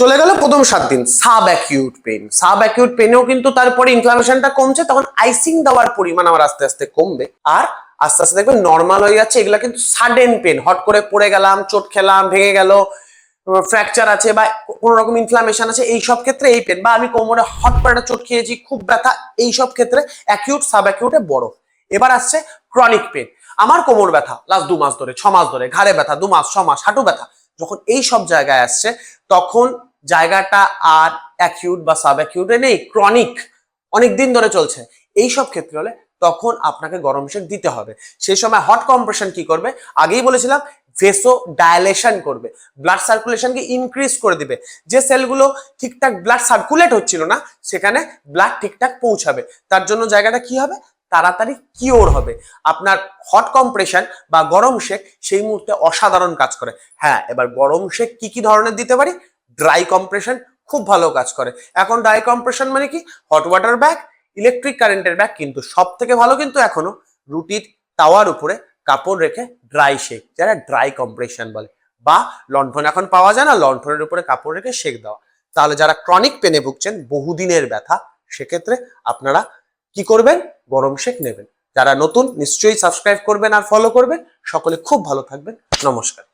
চলে গেল প্রথম সাত দিন। Sub acute pain sub acute পেনেও কিন্তু তারপরে ইনফ্লামেশনটা কমছে, তখন আইসিং দেওয়ার পরিমাণ আমার আস্তে আস্তে কমবে। আর আস্তে আস্তে দেখবেন নর্মাল হয়ে যাচ্ছে, এগুলা কিন্তু সাডেন পেন হট করে পড়ে গেলাম, চোট খেলাম, ভেঙে গেল ফ্র্যাকচার আছে বা কোনো রকম ইনফ্লামেশন আছে, এই সব ক্ষেত্রে এই পেন বা আমি কোমরে হট করে একটা চোট খেয়েছি, খুব ব্যথা, এই সব ক্ষেত্রে অ্যাকিউট সাব অ্যাকিউটে বড়। এবার আসছে ক্রনিক পেন আমার কোমর ব্যথা লাস্ট দু মাস ধরে, ছ মাস ধরে, ঘাড়ে ব্যথা, দু মাস, ছ মাস, হাঁটু ব্যথা। যখন এই সব জায়গায় আসছে, তখন জায়গাটা আর অ্যাকিউট বা সাব অ্যাকিউটে নেই ক্রনিক অনেক দিন ধরে চলছে। এই সব ক্ষেত্রে হলে তখন আপনাকে গরম সেক দিতে হবে। সেই সময় হট কম্প্রেশন কি করবে? আগেই বলেছিলাম ভেসো ডায়ালেশন করবে ব্লাড সার্কুলেশনকে ইনক্রিজ করে দিবে। যে সেলগুলো ঠিকঠাক ব্লাড সার্কুলেট হচ্ছিল না, সেখানে ব্লাড ঠিকঠাক পৌঁছাবে। তার জন্য জায়গাটা কি হবে? তাড়াতাড়ি কিওর হবে। আপনার হট কম্প্রেশন বা গরম শেক সেই মুহূর্তে অসাধারণ কাজ করে। হ্যাঁ এবার গরম শেক কি কি ধরনের দিতে পারি? ড্রাই কম্প্রেশন খুব ভালো কাজ করে। এখন ড্রাই কম্প্রেশন মানে কি? হট ওয়াটার ব্যাগ ইলেকট্রিক কারেন্টের ব্যাগ কিন্তু সব থেকে ভালো কিন্তু এখনও রুটির তাওয়ার উপরে কাপড় রেখে ড্রাই শেক যারা ড্রাই কম্প্রেশন বলে। বা লণ্ঠন এখন পাওয়া যায় না, লণ্ঠনের উপরে কাপড় রেখে শেক দেওয়া। তাহলে যারা ক্রনিক পেনে ভুগছেন, বহুদিনের ব্যথা, সেক্ষেত্রে আপনারা কি করবেন? গরম শেক নেবেন। যারা নতুন, নিশ্চয়ই সাবস্ক্রাইব করবেন আর ফলো করবেন। সকলে খুব ভালো থাকবেন। নমস্কার।